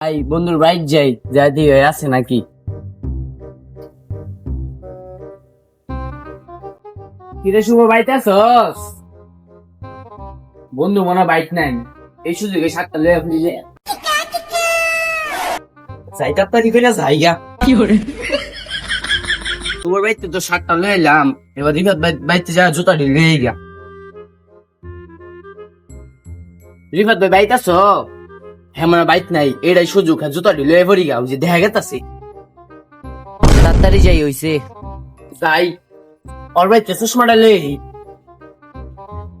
ভাই বন্ধুর বাইক যাই যাই দিয়ে আছে নাকি? কিরে শুভ বাইতে আছস? বন্ধু মনে বাইক নাই। এই সুযোগে সাতটা লয়ে ফেলিলে যাইতার তারি করে যাইগা। তোমার বাইতে তো সাতটা লয়ে এলাম এবার রিফাত বাইতে যা জুতা ঢিলে গা রিফাত ভাই বাইতে আছো? হ্যাঁ মানে বাইক নাই এটাই সুযোগ। হ্যাঁ জুতা ঢিলে পড়ি গা ওই যে দেখা গেতাছে। তাড়াতাড়ি যাই হইছে। যাই। ওর বাইতে চশমাটা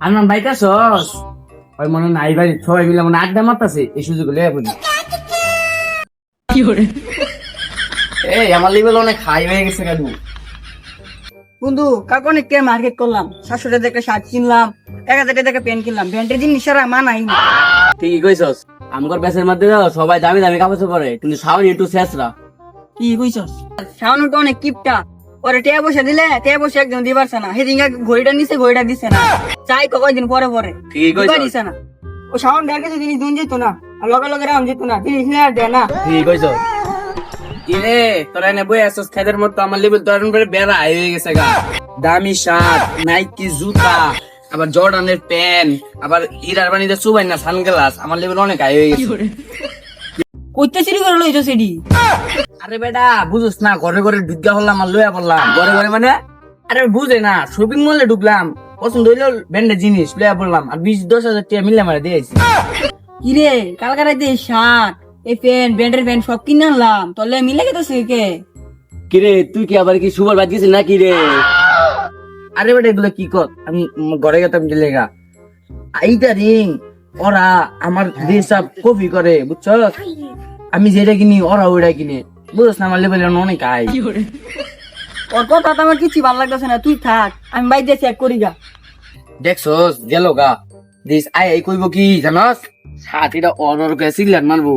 আমার ওই মনে নাই বাড়ি সবাই মিলে মনে আড্ডা মারতাছে এই সুযোগ লয়ে পড়ি এই আমার লেভেল অনেক হাই হয়ে গেছে কেন বন্ধু কাকু অনেক কে মার্কেট করলাম। সাতশো টাকা একটা শার্ট কিনলাম এক হাজার টাকা একটা প্যান্ট কিনলাম। প্যান্টের জিনিস সারা মানাই না। ঠিকই কইছস। আমগর ব্যাসের মধ্যে দাও সবাই দামি দামি কাপড় পরে কিন্তু সাউনি একটু শেষরা। কি কইছস? সাউন্ড তো অনেক কিপটা। ওরে টিয়া বসে দিলে টিয়া বসে একদম দিবারছে না। সেদিন ঘড়িটা নিছে ঘড়িটা দিছে না। চাই কয়দিন পরে পরে। দিবা কইছস। দিছে না। ও সাউন্ড দেখে কিছু জিনিস দুন যেত না আর লগে লগে রাম যেত না। জিনিস আর দেয় না। ঠিক কইছস। কিরে তোরা এনে বই আসছস খেদের মতো আমার লেভেল তোর বেড়া হয়ে গেছে গা। দামি শার্ট নাইকি জুতা। আবার জর্ডানের প্যান্ট আবার ইরার বানিতে চুবাই না সানগ্লাস আমার লেভেল অনেক হাই হয়ে গেছে। কইতে চুরি করে লইছো সেডি? আরে বেটা বুঝছ না ঘরে ঘরে ঢুকা হলাম আর লইয়া পড়লাম। ঘরে ঘরে মানে? আরে বুঝে না শপিং মলে ঢুকলাম পছন্দ হইল ব্যান্ডের জিনিস লইয়া পড়লাম আর বিশ দশ হাজার টাকা মিলে মারা দিয়েছি কিরে কালকে রাতে এই শার্ট এই প্যান্ট ব্যান্ডের প্যান্ট সব কিনে আনলাম তলে মিলে গেছে কে? কিরে তুই কি আবার কি সুপার বাদ গেছিস নাকি রে? আরে বেটা এগুলো কি কর? আমি ঘরে গেতাম গেলে গা এইটা রিং ওরা আমার হিসাব কপি করে বুঝছ? আমি যেটা কিনি ওরা ওইটা কিনে। বুঝছ না আমার লেভেল অনেক আই ওর কথা তো আমার কিছু ভালো লাগতেছে না তুই থাক আমি বাইরে চেক করি গা। দেখছস গেল গা। দিস আই এই কইব কি জানস? সাথীটা অর্ডার করে সিগলেট মারবো।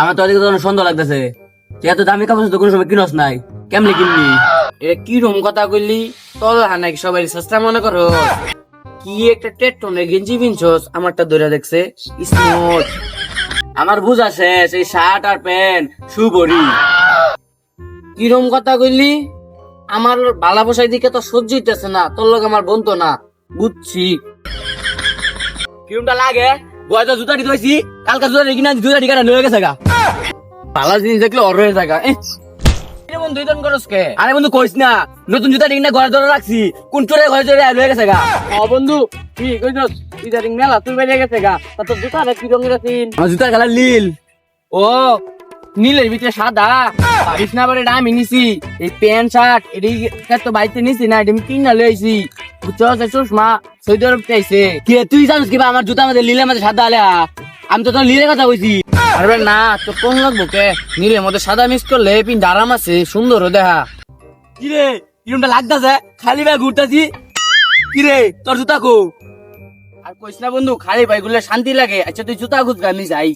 আমার তো অনেক সুন্দর লাগতেছে। এত দামি কাপড় তো কোনো সময় কিনস নাই। কেমনে কিনবি? এটা কি রকম কথা কইলি? তল হানাই সবাই সস্তা মনে করো। কি একটা টেট্টনের গেঞ্জি পিনছস? আমারটা ধরে দেখছে। স্মুথ আমার বুঝা শেষ, এই শার্ট আর প্যান্ট সুবরি কিরম কথা কইলি? আমার বালা বসাই দিকে তো সহ্য হইতেছে না, তোর লোক আমার বন্ধু না। বুঝছি। কিরমটা লাগে? গয়টা জুতা দিতে হয়েছি কালকা জুতা দেখি না জুতা ঠিকানা লয়ে গেছে গা। পালা জিনিস দেখলে অর হয়ে থাকা বন্ধু ইতন করস কে? আরে বন্ধু কইস না নতুন জুতা রিং না ঘরে ধরে রাখছি কোন চোরে ঘরে চোরে লয়ে গেছে গা? ও বন্ধু কি কইছস? জুতা রিং মেলা তুই বেরিয়ে গেছে গা। তা তোর জুতা কি রঙের আছিস আমার জুতার কালার নীল। ও নীলের ভিতরে সাদা। পারিস না আমি নিছি। এই প্যান্ট শার্ট এটি তো বাড়িতে নিছি না এটি আমি কিনা লইছি বুঝছস এই চশমা সৌদি আরব চাইছে কি তুই জানিস কিবা আমার জুতা মধ্যে নীলের মধ্যে সাদা আলে আমি তো তোর নীলের কথা কইছি। আরে না তোর কোন লাগবো কে? নীলের মধ্যে সাদা মিক্স করলে পিন আরাম আছে সুন্দর দেখা। কি রে লাগতাছে খালি ভাই ঘুরতাছি। কি রে তোর জুতা কো আর কইস না বন্ধু খালি ভাই গুলো শান্তি লাগে আচ্ছা তুই জুতা খুঁজ আমি যাই।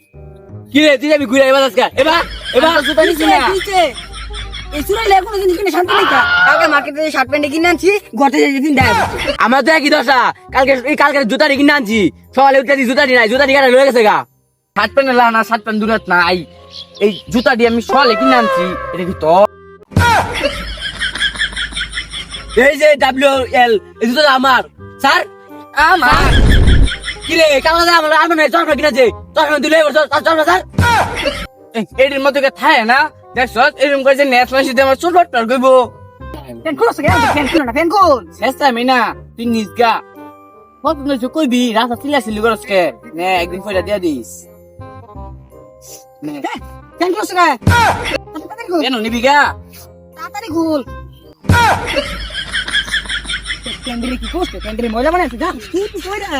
কি রে তুই যাবি ঘুরে এবার আজকে? এবার এবার জুতা নিছি না। আমার তো একই দশা। কালকে এই কালকে জুতা কিনে আনছি। সকালে উঠে জুতা নাই জুতা দি লয়ে গেছে গা। শার্ট প্যান্ট লা না শার্ট প্যান্ট দূরত নাই এই জুতা দিয়ে আমি সকালে কিনে আনছি এটা কি তো এই যে ডাব্লিউ এল এই জুতা আমার। স্যার? আমার? কি রে কালকে আমার আমার কিনেছে চরফা দিলে স্যার? এটির মধ্যে থাকে না দেখছ এরকম করে যে নেট মাসি আমার চুল প্যান্ট খুলো না খুল। মিনা তুই নিজগা কত নইছো কইবি রাস্তা চিলা চিলি করস কে? নে একদিন পয়সা দিয়া দিস। নে প্যান্ট খুলো সে তাড়াতাড়ি খুল কেন নিবি গা তাড়াতাড়ি খুল প্যান্ডেলে কি করছে প্যান্ডেলে মজা বানাচ্ছে যা কি কইরা